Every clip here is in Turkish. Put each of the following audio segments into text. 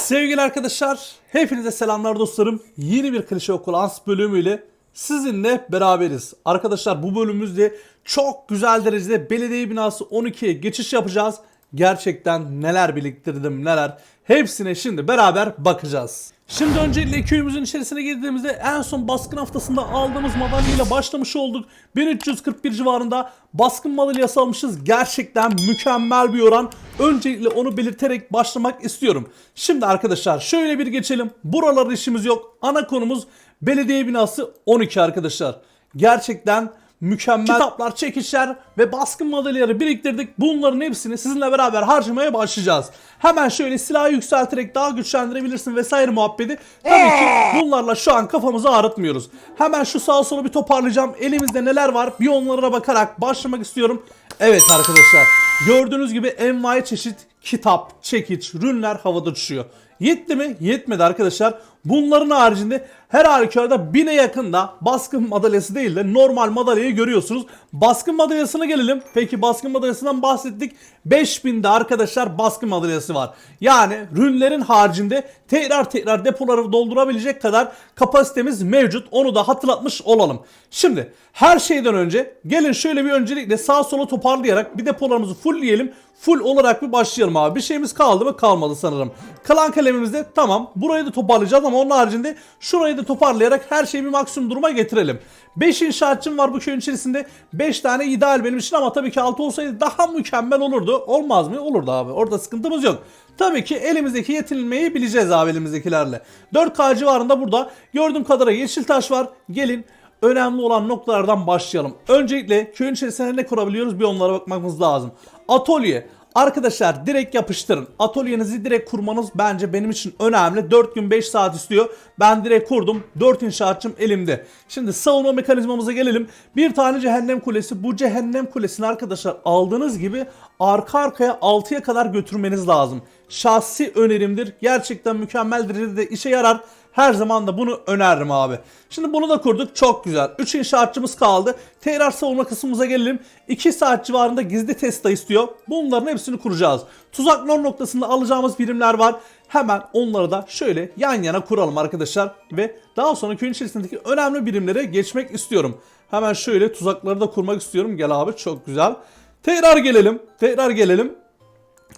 Sevgili arkadaşlar, hepinize selamlar dostlarım. Yeni bir klişe okul ans bölümüyle sizinle beraberiz. Arkadaşlar bu bölümümüzde çok güzel derecede belediye binası 12'ye geçiş yapacağız. Gerçekten neler biriktirdim neler. Hepsine şimdi beraber bakacağız. Şimdi öncelikle köyümüzün içerisine girdiğimizde en son baskın haftasında aldığımız madalyayla başlamış olduk. 1341 civarında baskın madalyası almışız. Gerçekten mükemmel bir oran. Öncelikle onu belirterek başlamak istiyorum. Şimdi arkadaşlar şöyle bir geçelim. Buralarda işimiz yok. Ana konumuz belediye binası 12 arkadaşlar. Gerçekten mükemmel kitaplar, çekişler ve baskın madalyaları biriktirdik. Bunların hepsini sizinle beraber harcamaya başlayacağız. Hemen şöyle silahı yükselterek daha güçlendirebilirsin vesaire muhabbeti. Tabii ki bunlarla şu an kafamızı ağrıtmıyoruz. Hemen şu sağa sola bir toparlayacağım. Elimizde neler var bir onlara bakarak başlamak istiyorum. Evet arkadaşlar gördüğünüz gibi envai çeşit kitap, çekiç, rünler havada uçuşuyor. Yetti mi? Yetmedi arkadaşlar. Bunların haricinde her halükarda bine yakında baskın madalyası değil de normal madalyayı görüyorsunuz. Baskın madalyasına gelelim. Peki baskın madalyasından bahsettik. 5000'de arkadaşlar baskın madalyası var. Yani rünlerin haricinde tekrar tekrar depoları doldurabilecek kadar kapasitemiz mevcut. Onu da hatırlatmış olalım. Şimdi her şeyden önce gelin şöyle bir öncelikle sağ sola toparlayarak bir depolarımızı fullleyelim. Full olarak bir başlayalım abi. Bir şeyimiz kaldı mı? Kalmadı sanırım. Kalan kalemimizde tamam. Burayı da toparlayacağız ama onun haricinde şurayı da toparlayarak her şeyi bir maksimum duruma getirelim. 5 inşaatçım var bu köyün içerisinde. 5 tane ideal benim için ama tabii ki 6 olsaydı daha mükemmel olurdu. Olmaz mı? Olurdu abi. Orada sıkıntımız yok. Tabii ki elimizdeki yetinilmeyi bileceğiz abi elimizdekilerle. 4K civarında burada gördüğüm kadarıyla yeşil taş var. Gelin önemli olan noktalardan başlayalım. Öncelikle köyün içerisinde ne kurabiliyoruz bir onlara bakmamız lazım. Atölye. Arkadaşlar direkt yapıştırın. Atölyenizi direkt kurmanız bence benim için önemli. 4 gün 5 saat istiyor. Ben direkt kurdum. 4 inşaatçım elimde. Şimdi savunma mekanizmamıza gelelim. Bir tane cehennem kulesi. Bu cehennem kulesini arkadaşlar aldığınız gibi arka arkaya 6'ya kadar götürmeniz lazım. Şahsi önerimdir. Gerçekten mükemmel derecede de işe yarar. Her zaman da bunu öneririm abi. Şimdi bunu da kurduk. Çok güzel. 3 inşaatçımız kaldı. Tekrar savunma kısmımıza gelelim. 2 saat civarında gizli testa istiyor. Bunların hepsini kuracağız. Tuzak nor noktasında alacağımız birimler var. Hemen onları da şöyle yan yana kuralım arkadaşlar. Ve daha sonra köyün içerisindeki önemli birimlere geçmek istiyorum. Hemen şöyle tuzakları da kurmak istiyorum. Gel abi çok güzel. Tekrar gelelim. Tekrar gelelim.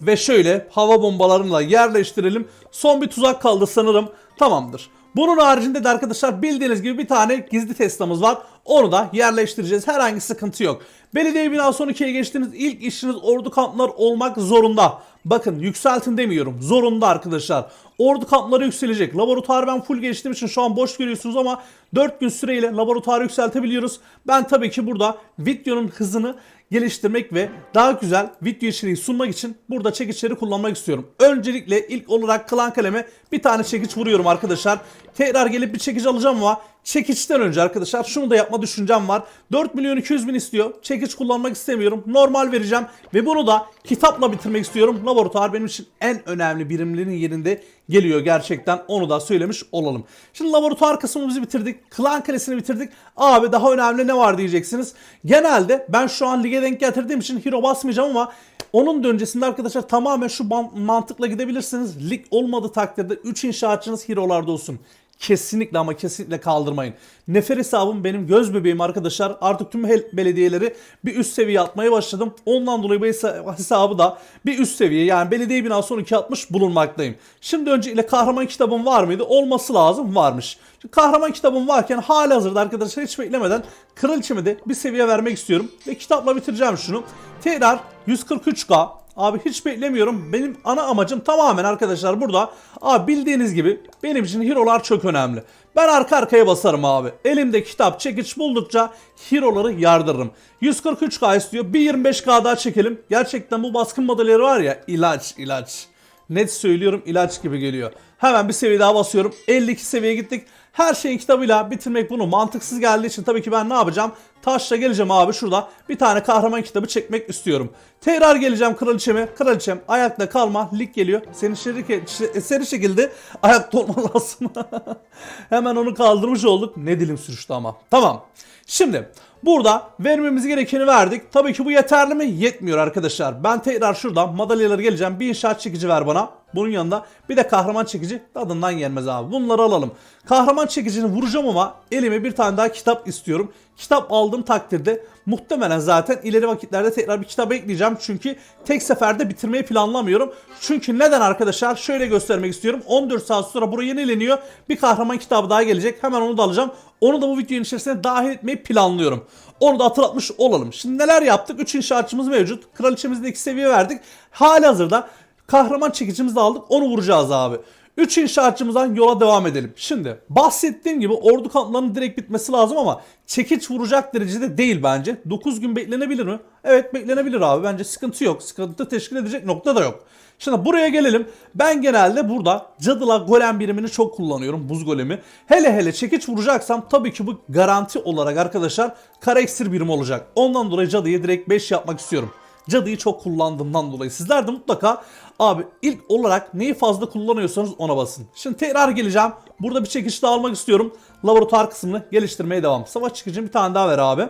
Ve şöyle hava bombalarıyla yerleştirelim. Son bir tuzak kaldı sanırım. Tamamdır. Bunun haricinde de arkadaşlar bildiğiniz gibi bir tane gizli testamız var. Onu da yerleştireceğiz. Herhangi sıkıntı yok. Belediye binası 12'ye geçtiğiniz ilk işiniz ordu kampları olmak zorunda. Bakın yükseltin demiyorum. Zorunda arkadaşlar. Ordu kampları yükselecek. Laboratuvar ben full geçtiğim için şu an boş görüyorsunuz ama 4 gün süreyle laboratuvarı yükseltebiliyoruz. Ben tabii ki burada videonun hızını geliştirmek ve daha güzel video içeriği sunmak için burada çekiçleri kullanmak istiyorum. Öncelikle ilk olarak klan kaleme bir tane çekiç vuruyorum arkadaşlar. Tekrar gelip bir çekiç alacağım ama çekiçten önce arkadaşlar şunu da yapma düşüncem var. 4 milyon 200 bin istiyor. Çekiç kullanmak istemiyorum. Normal vereceğim ve bunu da kitapla bitirmek istiyorum. Laboratuvar benim için en önemli birimlerin yerinde geliyor gerçekten. Onu da söylemiş olalım. Şimdi laboratuvar kısmımızı bitirdik. Klan kalesini bitirdik. Abi daha önemli ne var diyeceksiniz. Genelde ben şu an lige denk getirdiğim için hero basmayacağım ama onun da öncesinde arkadaşlar tamamen şu mantıkla gidebilirsiniz. Lig olmadığı takdirde 3 inşaatçınız hero'larda olsun. Kesinlikle ama kesinlikle kaldırmayın. Nefer hesabım benim göz bebeğim arkadaşlar. Artık tüm belediyeleri bir üst seviye atmaya başladım. Ondan dolayı bu hesa- hesabı da bir üst seviye yani belediye binası 12 atmış bulunmaktayım. Şimdi öncelikle kahraman kitabım var mıydı? Olması lazım. Varmış. Şimdi kahraman kitabım varken hali hazırda arkadaşlar hiç beklemeden kraliçeme de bir seviye vermek istiyorum. Ve kitapla bitireceğim şunu. Tekrar 143k Abi hiç beklemiyorum. Benim ana amacım tamamen arkadaşlar burada. Abi bildiğiniz gibi benim için hero'lar çok önemli. Ben arka arkaya basarım abi. Elimde kitap çekiç buldukça hero'ları yardırırım. 143k istiyor. Bir 25k daha çekelim. Gerçekten bu baskın modelleri var ya ilaç ilaç. Net söylüyorum ilaç gibi geliyor. Hemen bir seviye daha basıyorum. 52 seviyeye gittik. Her şeyin kitabıyla bitirmek bunu mantıksız geldiği için tabii ki ben ne yapacağım? Taşla geleceğim abi şurada bir tane kahraman kitabı çekmek istiyorum. Tekrar geleceğim kraliçeme. Kraliçem ayakta kalma. Lig geliyor. Seni şerik seri şekilde ayakta olman lazım. Hemen onu kaldırmış olduk. Ne dilim sürüştü ama. Tamam. Şimdi burada vermemiz gerekeni verdik. Tabii ki bu yeterli mi? Yetmiyor arkadaşlar. Ben tekrar şuradan madalyaları geleceğim. Bir inşaat çekici ver bana. Bunun yanında bir de kahraman çekici tadından yenmez abi. Bunları alalım. Kahraman çekicini vuracağım ama elime bir tane daha kitap istiyorum. Kitap aldığım takdirde muhtemelen zaten ileri vakitlerde tekrar bir kitap ekleyeceğim. Çünkü tek seferde bitirmeyi planlamıyorum. Çünkü neden arkadaşlar? Şöyle göstermek istiyorum. 14 saat sonra buraya yenileniyor. Bir kahraman kitabı daha gelecek. Hemen onu da alacağım. Onu da bu videonun içerisine dahil etmeyi planlıyorum. Onu da hatırlatmış olalım. Şimdi neler yaptık? 3 inşaatçımız mevcut. Kraliçemizde 2 seviye verdik. Hali hazırda kahraman çekicimizi aldık. Onu vuracağız abi. 3 inşaatçımızdan yola devam edelim. Şimdi bahsettiğim gibi ordu kamplarının direkt bitmesi lazım ama çekiç vuracak derecede değil bence. 9 gün beklenebilir mi? Evet beklenebilir abi. Bence sıkıntı yok. Sıkıntı teşkil edecek nokta da yok. Şimdi buraya gelelim. Ben genelde burada cadıla golem birimini çok kullanıyorum. Buz golemi. Hele hele çekiç vuracaksam tabii ki bu garanti olarak arkadaşlar kara iksir birimi olacak. Ondan dolayı cadıyı direkt 5 yapmak istiyorum. Cadıyı çok kullandığımdan dolayı sizler de mutlaka abi ilk olarak neyi fazla kullanıyorsanız ona basın. Şimdi tekrar geleceğim. Burada bir çekiç daha almak istiyorum. Laboratuvar kısmını geliştirmeye devam. Savaş çıkıcı bir tane daha ver abi.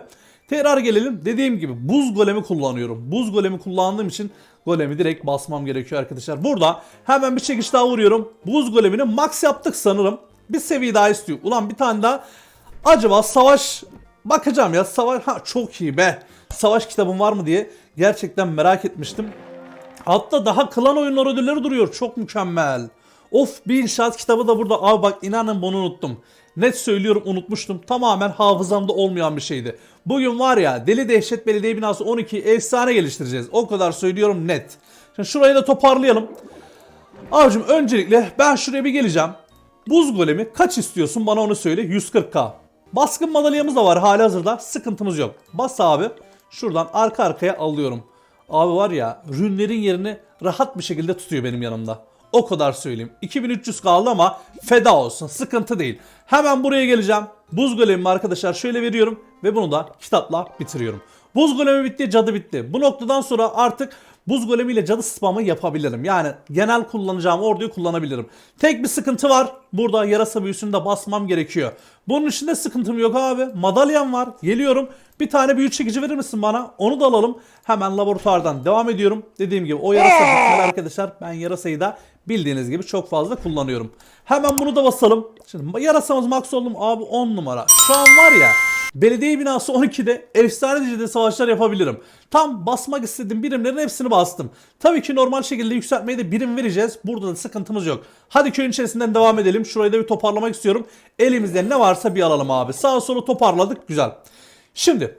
Tekrar gelelim. Dediğim gibi buz golemi kullanıyorum. Buz golemi kullandığım için golemi direkt basmam gerekiyor arkadaşlar. Burada hemen bir çekiç daha vuruyorum. Buz golemini max yaptık sanırım. Bir seviye daha istiyor. Ulan bir tane daha. Acaba savaş bakacağım ya. Savaş ha çok iyi be. Savaş kitabım var mı diye gerçekten merak etmiştim. Hatta daha klan oyunları ödülleri duruyor. Çok mükemmel. Of bir inşaat kitabı da burada. Abi bak inanın bunu unuttum. Net söylüyorum unutmuştum. Tamamen hafızamda olmayan bir şeydi. Bugün var ya Deli Dehşet Belediye Binası 12 efsane geliştireceğiz. O kadar söylüyorum net. Şimdi şurayı da toparlayalım. Abicim öncelikle ben şuraya bir geleceğim. Buz golemi kaç istiyorsun bana onu söyle 140k. Baskın madalyamız da var hali hazırda sıkıntımız yok. Bas abi şuradan arka arkaya alıyorum. Abi var ya rünlerin yerini rahat bir şekilde tutuyor benim yanımda. O kadar söyleyeyim. 2300 kaldı ama feda olsun. Sıkıntı değil. Hemen buraya geleceğim. Buz golemimi arkadaşlar şöyle veriyorum. Ve bunu da kitapla bitiriyorum. Buz golemi bitti, cadı bitti. Bu noktadan sonra artık buz golemiyle cadı spamı yapabilirim. Yani genel kullanacağım orduyu kullanabilirim. Tek bir sıkıntı var. Burada yarasa büyüsünü de basmam gerekiyor. Bunun içinde sıkıntım yok abi. Madalyam var. Geliyorum. Bir tane büyü çekici verir misin bana? Onu da alalım. Hemen laboratuvardan devam ediyorum. Dediğim gibi o yarasa bitmeli arkadaşlar. Ben yarasayı da bildiğiniz gibi çok fazla kullanıyorum. Hemen bunu da basalım. Şimdi yarasamız max oldum abi 10 numara. Şu an var ya Belediye binası 12'de efsane derecede savaşlar yapabilirim. Tam basmak istediğim birimlerin hepsini bastım. Tabii ki normal şekilde yükseltmeye de birim vereceğiz. Burada da sıkıntımız yok. Hadi köyün içerisinden devam edelim. Şurayı da bir toparlamak istiyorum. Elimizde ne varsa bir alalım abi. Sağa sola toparladık. Güzel. Şimdi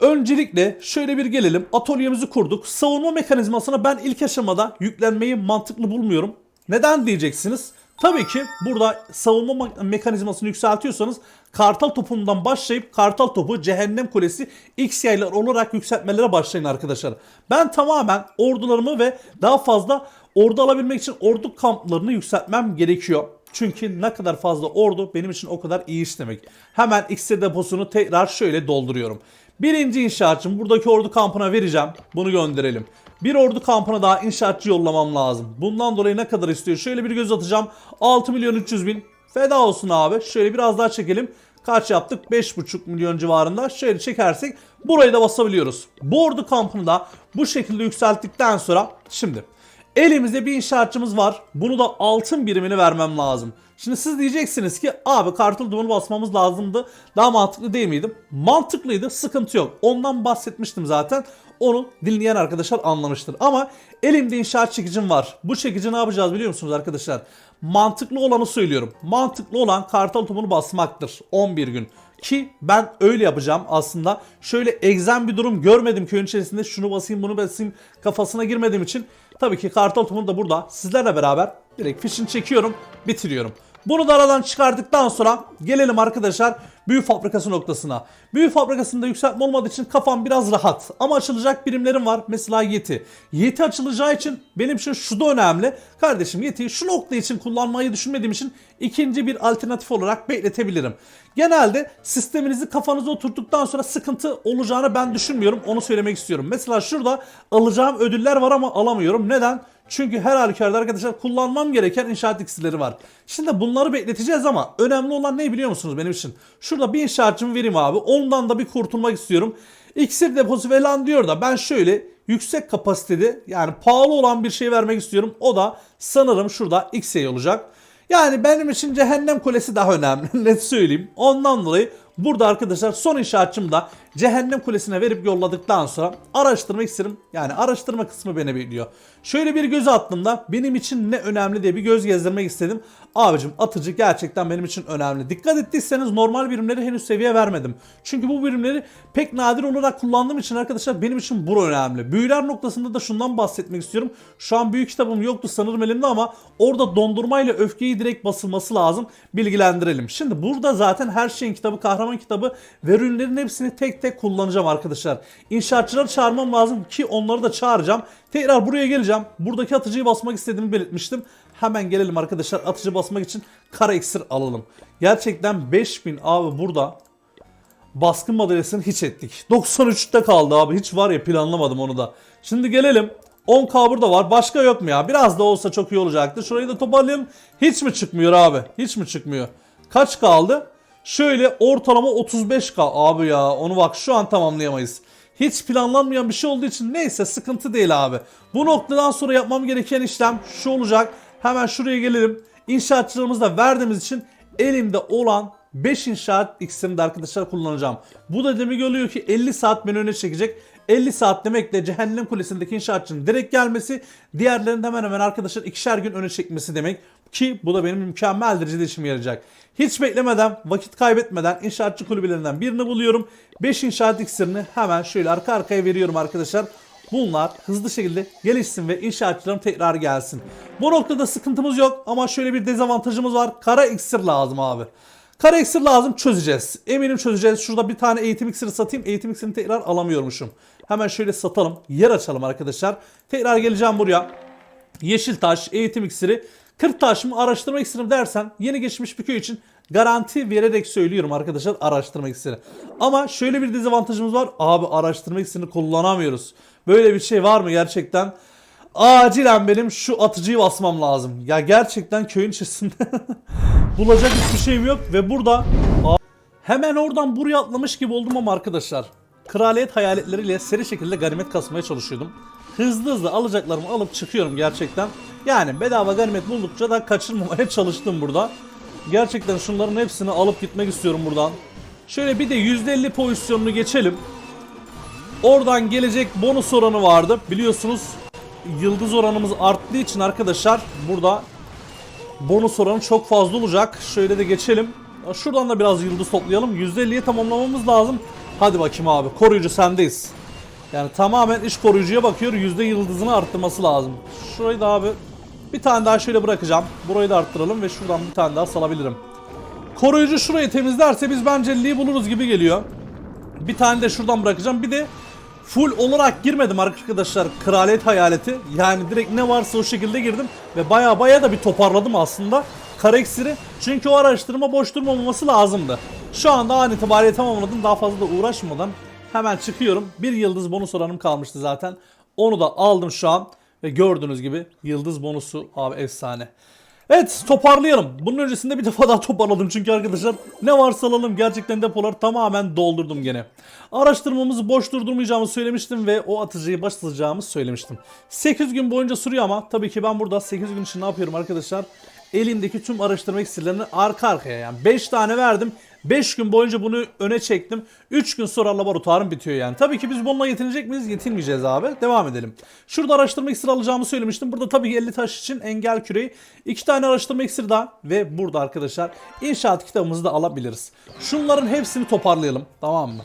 Öncelikle şöyle bir gelelim. Atölyemizi kurduk. Savunma mekanizmasına ben ilk aşamada yüklenmeyi mantıklı bulmuyorum. Neden diyeceksiniz? Tabii ki burada savunma me- mekanizmasını yükseltiyorsanız kartal topundan başlayıp kartal topu cehennem kulesi X yaylar olarak yükseltmelere başlayın arkadaşlar. Ben tamamen ordularımı ve daha fazla ordu alabilmek için ordu kamplarını yükseltmem gerekiyor. Çünkü ne kadar fazla ordu benim için o kadar iyi iş demek. Hemen X'e deposunu tekrar şöyle dolduruyorum. Birinci inşaatçım buradaki ordu kampına vereceğim. Bunu gönderelim. Bir ordu kampına daha inşaatçı yollamam lazım. Bundan dolayı ne kadar istiyor? Şöyle bir göz atacağım. 6 milyon 300 bin. Feda olsun abi. Şöyle biraz daha çekelim. Kaç yaptık? 5,5 milyon civarında. Şöyle çekersek burayı da basabiliyoruz. Bu ordu kampını da bu şekilde yükselttikten sonra şimdi Elimizde bir inşaatçımız var. Bunu da altın birimini vermem lazım. Şimdi siz diyeceksiniz ki abi kartal dumanı basmamız lazımdı. Daha mantıklı değil miydim? Mantıklıydı. Sıkıntı yok. Ondan bahsetmiştim zaten. Onu dinleyen arkadaşlar anlamıştır. Ama elimde inşaat çekicim var. Bu çekici ne yapacağız biliyor musunuz arkadaşlar? Mantıklı olanı söylüyorum. Mantıklı olan kartal tohumunu basmaktır. 11 gün. Ki ben öyle yapacağım aslında. Şöyle egzen bir durum görmedim köyün içerisinde. Şunu basayım bunu basayım kafasına girmediğim için. Tabii ki kartal tohumunu da burada sizlerle beraber direkt fişini çekiyorum bitiriyorum. Bunu da aradan çıkardıktan sonra gelelim arkadaşlar büyü fabrikası noktasına. Büyü fabrikasında yükseltme olmadığı için kafam biraz rahat. Ama açılacak birimlerim var. Mesela Yeti. Yeti açılacağı için benim için şu da önemli. Kardeşim Yeti'yi şu nokta için kullanmayı düşünmediğim için ikinci bir alternatif olarak bekletebilirim. Genelde sisteminizi kafanıza oturttuktan sonra sıkıntı olacağını ben düşünmüyorum. Onu söylemek istiyorum. Mesela şurada alacağım ödüller var ama alamıyorum. Neden? Çünkü her halükarda arkadaşlar kullanmam gereken inşaat iksirleri var. Şimdi bunları bekleteceğiz ama önemli olan ne biliyor musunuz benim için? Şurada bir inşaatçımı vereyim abi. Ondan da bir kurtulmak istiyorum. İksir deposu falan diyor da ben şöyle yüksek kapasiteli yani pahalı olan bir şey vermek istiyorum. O da sanırım şurada XE olacak. Yani benim için cehennem kulesi daha önemli. Net söyleyeyim. Ondan dolayı burada arkadaşlar son inşaatçımı da cehennem kulesine verip yolladıktan sonra araştırmak isterim. Yani araştırma kısmı beni bekliyor. Şöyle bir göz attığımda benim için ne önemli diye bir göz gezdirmek istedim. Abicim atıcı gerçekten benim için önemli. Dikkat ettiyseniz normal birimleri henüz seviye vermedim. Çünkü bu birimleri pek nadir olarak kullandığım için arkadaşlar benim için bu önemli. Büyüler noktasında da şundan bahsetmek istiyorum. Şu an büyük kitabım yoktu sanırım elimde ama orada dondurmayla öfkeyi direkt basılması lazım. Bilgilendirelim. Şimdi burada zaten her şeyin kitabı, kahraman kitabı ve ürünlerin hepsini tek tek kullanacağım arkadaşlar. İnşaatçıları çağırmam lazım ki onları da çağıracağım. Tekrar buraya geleceğim. Buradaki atıcıyı basmak istediğimi belirtmiştim. Hemen gelelim arkadaşlar atıcı basmak için kara iksir alalım. Gerçekten 5000 abi burada baskın madalyasını hiç ettik. 93'te kaldı abi. Hiç var ya planlamadım onu da. Şimdi gelelim. 10k burada var. Başka yok mu ya? Biraz da olsa çok iyi olacaktı. Şurayı da toparlayalım. Hiç mi çıkmıyor abi? Hiç mi çıkmıyor? Kaç kaldı? Şöyle ortalama 35k abi ya. Onu bak şu an tamamlayamayız. Hiç planlanmayan bir şey olduğu için neyse sıkıntı değil abi. Bu noktadan sonra yapmam gereken işlem şu olacak. Hemen şuraya gelelim. İnşaatçılarımızı da verdiğimiz için elimde olan 5 inşaat iksirini de arkadaşlar kullanacağım. Bu da demek oluyor ki 50 saat beni öne çekecek. 50 saat demek de Cehennem Kulesi'ndeki inşaatçının direkt gelmesi, diğerlerinin hemen hemen arkadaşlar ikişer gün öne çekmesi demek. Ki bu da benim mükemmel derecede işime yarayacak. Hiç beklemeden, vakit kaybetmeden inşaatçı kulübelerinden birini buluyorum. 5 inşaat iksirini hemen şöyle arka arkaya veriyorum arkadaşlar. Bunlar hızlı şekilde gelişsin ve inşaatçılarım tekrar gelsin. Bu noktada sıkıntımız yok ama şöyle bir dezavantajımız var. Kara iksir lazım abi. Kara iksir lazım çözeceğiz. Eminim çözeceğiz. Şurada bir tane eğitim iksiri satayım. Eğitim iksirini tekrar alamıyormuşum. Hemen şöyle satalım. Yer açalım arkadaşlar. Tekrar geleceğim buraya. Yeşil taş, eğitim iksiri. 40 taş mı araştırma iksiri mi dersen yeni geçmiş bir köy için garanti vererek söylüyorum arkadaşlar araştırma iksiri. Ama şöyle bir dezavantajımız var. Abi araştırma iksirini kullanamıyoruz. Böyle bir şey var mı gerçekten? Acilen benim şu atıcıyı basmam lazım. Ya gerçekten köyün içerisinde bulacak hiçbir şeyim yok ve burada Hemen oradan buraya atlamış gibi oldum ama arkadaşlar. Kraliyet hayaletleriyle seri şekilde ganimet kasmaya çalışıyordum. Hızlı hızlı alacaklarımı alıp çıkıyorum gerçekten. Yani bedava ganimet buldukça da kaçırmamaya çalıştım burada. Gerçekten şunların hepsini alıp gitmek istiyorum buradan. Şöyle bir de %50 pozisyonunu geçelim. Oradan gelecek bonus oranı vardı. Biliyorsunuz yıldız oranımız arttığı için arkadaşlar burada bonus oranı çok fazla olacak. Şöyle de geçelim. Şuradan da biraz yıldız toplayalım. %50'ye tamamlamamız lazım. Hadi bakayım abi. Koruyucu sendeyiz. Yani tamamen iş koruyucuya bakıyor. Yüzde yıldızını arttırması lazım. Şurayı da abi bir tane daha şöyle bırakacağım. Burayı da arttıralım ve şuradan bir tane daha salabilirim. Koruyucu şurayı temizlerse biz bence 50'yi buluruz gibi geliyor. Bir tane de şuradan bırakacağım. Bir de full olarak girmedim arkadaşlar kraliyet hayaleti. Yani direkt ne varsa o şekilde girdim. Ve baya baya da bir toparladım aslında. Kara iksiri. Çünkü o araştırma boş durmaması lazımdı. Şu anda an itibariyle tamamladım. Daha fazla da uğraşmadan hemen çıkıyorum. Bir yıldız bonus oranım kalmıştı zaten. Onu da aldım şu an. Ve gördüğünüz gibi yıldız bonusu abi efsane. Evet toparlayalım. Bunun öncesinde bir defa daha toparladım çünkü arkadaşlar ne varsa alalım gerçekten depoları tamamen doldurdum gene. Araştırmamızı boş durdurmayacağımı söylemiştim ve o atıcıyı başlatacağımı söylemiştim. 8 gün boyunca sürüyor ama tabii ki ben burada 8 gün için ne yapıyorum arkadaşlar? Elimdeki tüm araştırma iksirlerini arka arkaya yani 5 tane verdim. 5 gün boyunca bunu öne çektim. 3 gün sonra laboratuvarım bitiyor yani. Tabii ki biz bununla yetinecek miyiz? Yetinmeyeceğiz abi. Devam edelim. Şurada araştırma iksiri alacağımı söylemiştim. Burada tabii ki 50 taş için engel küreği. 2 tane araştırma iksiri daha. Ve burada arkadaşlar inşaat kitabımızı da alabiliriz. Şunların hepsini toparlayalım. Tamam mı?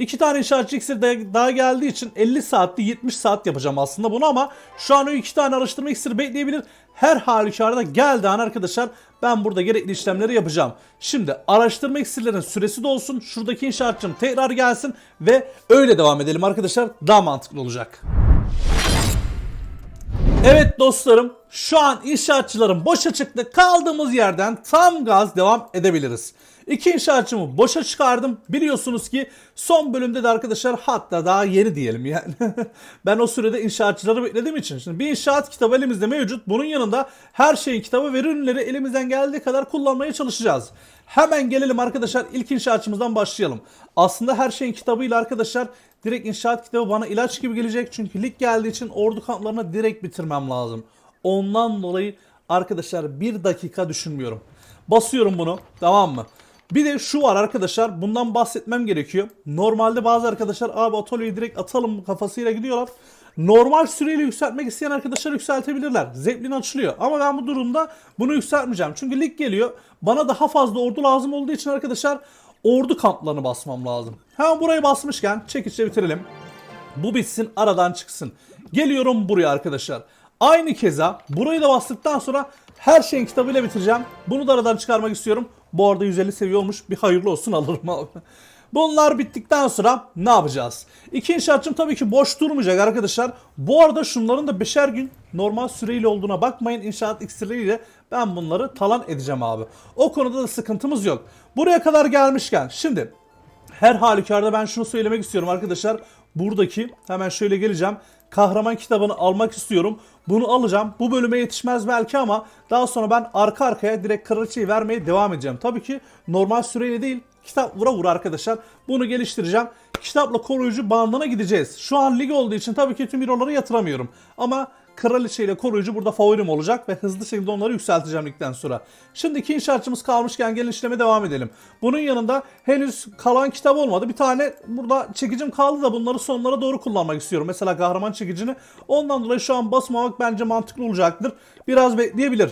İki tane inşaatçı iksir daha geldiği için 50 saatte 70 saat yapacağım aslında bunu ama şu an o iki tane araştırma iksiri bekleyebilir. Her halükarda geldi an arkadaşlar ben burada gerekli işlemleri yapacağım. Şimdi araştırma iksirlerin süresi de olsun. Şuradaki inşaatçım tekrar gelsin ve öyle devam edelim arkadaşlar. Daha mantıklı olacak. Evet dostlarım şu an inşaatçılarım boşa çıktı. Kaldığımız yerden tam gaz devam edebiliriz. İki inşaatçımı boşa çıkardım. Biliyorsunuz ki son bölümde de arkadaşlar hatta daha yeni diyelim yani. ben o sürede inşaatçıları beklediğim için. Şimdi bir inşaat kitabı elimizde mevcut. Bunun yanında her şeyin kitabı ve ürünleri elimizden geldiği kadar kullanmaya çalışacağız. Hemen gelelim arkadaşlar ilk inşaatçımızdan başlayalım. Aslında her şeyin kitabıyla arkadaşlar direkt inşaat kitabı bana ilaç gibi gelecek. Çünkü lig geldiği için ordu kamplarını direkt bitirmem lazım. Ondan dolayı arkadaşlar bir dakika düşünmüyorum. Basıyorum bunu tamam mı? Bir de şu var arkadaşlar bundan bahsetmem gerekiyor. Normalde bazı arkadaşlar abi atölyeyi direkt atalım kafasıyla gidiyorlar. Normal süreyle yükseltmek isteyen arkadaşlar yükseltebilirler. Zeppelin açılıyor. Ama ben bu durumda bunu yükseltmeyeceğim. Çünkü lig geliyor. Bana daha fazla ordu lazım olduğu için arkadaşlar ordu kamplarını basmam lazım. Hemen burayı basmışken çekiçle bitirelim. Bu bitsin aradan çıksın. Geliyorum buraya arkadaşlar. Aynı keza burayı da bastıktan sonra her şeyin kitabıyla bitireceğim. Bunu da aradan çıkarmak istiyorum. Bu arada 150 seviye olmuş. Bir hayırlı olsun alırım abi. Bunlar bittikten sonra ne yapacağız? İki inşaatçım tabii ki boş durmayacak arkadaşlar. Bu arada şunların da beşer gün normal süreyle olduğuna bakmayın. İnşaat iksirleriyle ben bunları talan edeceğim abi. O konuda da sıkıntımız yok. Buraya kadar gelmişken şimdi her halükarda ben şunu söylemek istiyorum arkadaşlar. Buradaki hemen şöyle geleceğim. Kahraman kitabını almak istiyorum. Bunu alacağım. Bu bölüme yetişmez belki ama daha sonra ben arka arkaya direkt kraliçeyi vermeye devam edeceğim. Tabii ki normal süreyle değil. Kitap vura vura arkadaşlar. Bunu geliştireceğim. Kitapla koruyucu bandına gideceğiz. Şu an lig olduğu için tabii ki tüm hero'ları yatıramıyorum. Ama Kraliçe ile koruyucu burada favorim olacak ve hızlı şekilde onları yükselteceğim ligden sonra. Şimdi iki inşaatçımız kalmışken gelin işleme devam edelim. Bunun yanında henüz kalan kitap olmadı. Bir tane burada çekicim kaldı da bunları sonlara doğru kullanmak istiyorum. Mesela kahraman çekicini. Ondan dolayı şu an basmamak bence mantıklı olacaktır. Biraz bekleyebilir.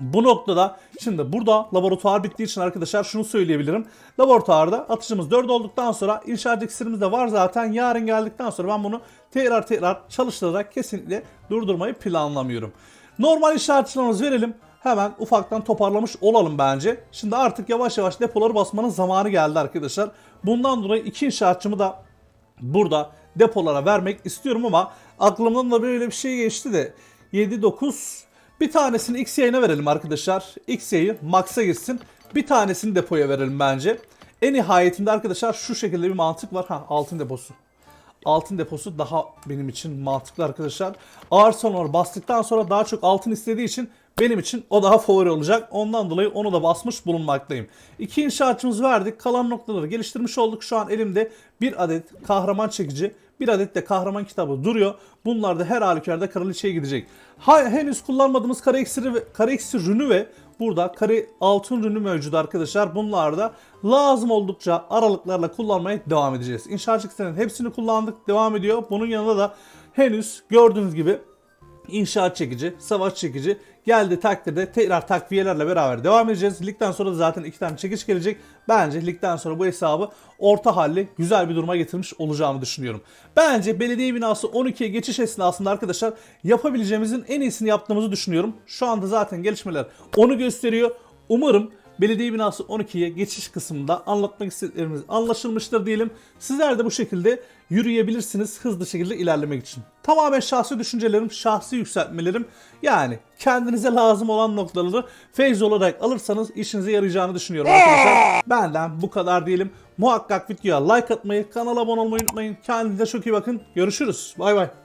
Bu noktada şimdi burada laboratuvar bittiği için arkadaşlar şunu söyleyebilirim. Laboratuvarda atışımız 4 olduktan sonra inşaat iksirimiz de var zaten. Yarın geldikten sonra ben bunu tekrar tekrar çalıştırarak kesinlikle durdurmayı planlamıyorum. Normal inşaatçılarımızı verelim. Hemen ufaktan toparlamış olalım bence. Şimdi artık yavaş yavaş depoları basmanın zamanı geldi arkadaşlar. Bundan dolayı iki inşaatçımı da burada depolara vermek istiyorum ama aklımdan da böyle bir şey geçti de 7 9 bir tanesini X yayına verelim arkadaşlar. X yayı Max'a gitsin. Bir tanesini depoya verelim bence. En nihayetinde arkadaşlar şu şekilde bir mantık var. Ha altın deposu. Altın deposu daha benim için mantıklı arkadaşlar. Ağır sonları bastıktan sonra daha çok altın istediği için benim için o daha favori olacak. Ondan dolayı onu da basmış bulunmaktayım. İki inşaatçımız verdik. Kalan noktaları geliştirmiş olduk. Şu an elimde bir adet kahraman çekici, bir adet de kahraman kitabı duruyor. Bunlar da her halükarda kraliçeye gidecek. Ha, henüz kullanmadığımız kare iksiri, ve, kare iksir rünü ve burada kare altın rünü mevcut arkadaşlar. Bunlar da lazım oldukça aralıklarla kullanmaya devam edeceğiz. İnşaat iksirinin hepsini kullandık. Devam ediyor. Bunun yanında da henüz gördüğünüz gibi inşaat çekici, savaş çekici geldi takdirde tekrar takviyelerle beraber devam edeceğiz. Ligden sonra da zaten iki tane çekiç gelecek. Bence ligden sonra bu hesabı orta halli güzel bir duruma getirmiş olacağımı düşünüyorum. Bence belediye binası 12'ye geçiş esnasında arkadaşlar yapabileceğimizin en iyisini yaptığımızı düşünüyorum. Şu anda zaten gelişmeler onu gösteriyor. Umarım belediye binası 12'ye geçiş kısmında anlatmak istediklerimiz anlaşılmıştır diyelim. Sizler de bu şekilde yürüyebilirsiniz hızlı şekilde ilerlemek için. Tamamen şahsi düşüncelerim, şahsi yükseltmelerim. Yani kendinize lazım olan noktaları feyz olarak alırsanız işinize yarayacağını düşünüyorum arkadaşlar. Benden bu kadar diyelim. Muhakkak videoya like atmayı, kanala abone olmayı unutmayın. Kendinize çok iyi bakın. Görüşürüz. Bay bay.